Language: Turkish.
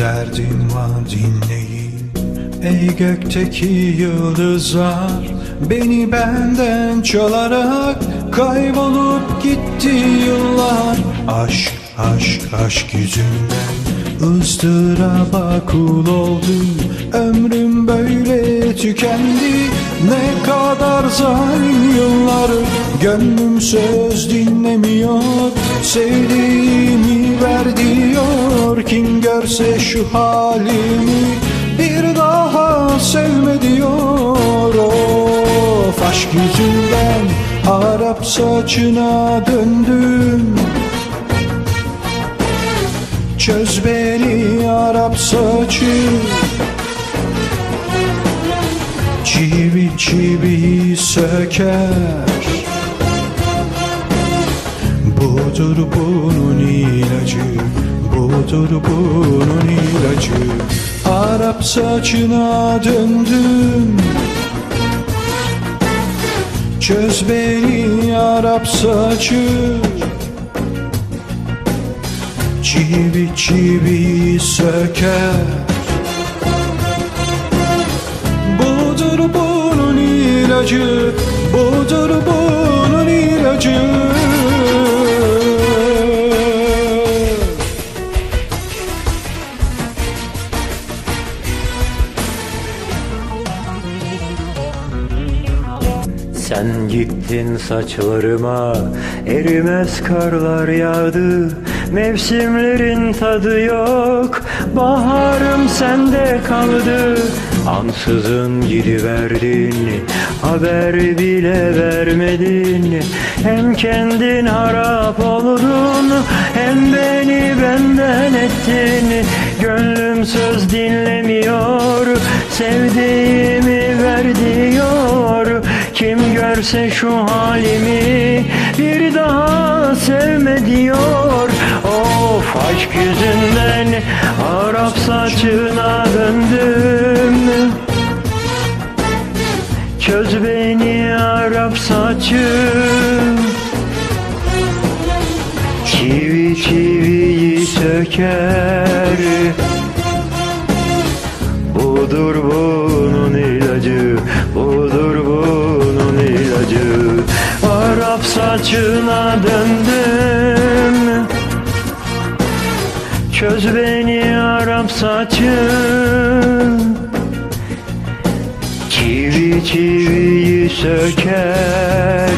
derdim var dinleyin. Ey gökteki yıldızlar Beni benden çalarak Kaybolup gitti yıllar. Aşk aşk aşk yüzünden ıstıraba kul oldum. Ömrüm böyle tükendi. Ne kadar zalim yıllar Gönlüm söz dinlemiyor Sevdiğimi ver diyor Kim görse şu halimi Bir daha sevme diyor. Of aşk yüzünden Arap saçına döndüm. Çöz beni Arap saçı. Çivi çivi söker Budur bunun ilacı Budur bunun ilacı. Arap saçına döndüm. Çöz beni Arap saçı. Çivi çivi söker. Budur bunun ilacı Budur bunun ilacı Sen gittin saçlarıma erimez karlar yağdı. Mevsimlerin tadı yok baharım sende kaldı. Ansızın gidiverdin haber bile vermedin. Hem kendin harap oldun hem beni benden ettin. Gönlüm söz dinlemiyor sevdiğimi görse şu halimi bir daha sevme diyor. Of aşk yüzünden Arap saçına döndüm. Çöz beni Arap saçı. Çivi çiviyi söker Budur bunun ilacı, budur bunun ilacı. Arap saçına döndüm. Çöz beni Arap saçı. Çivi çiviyi söker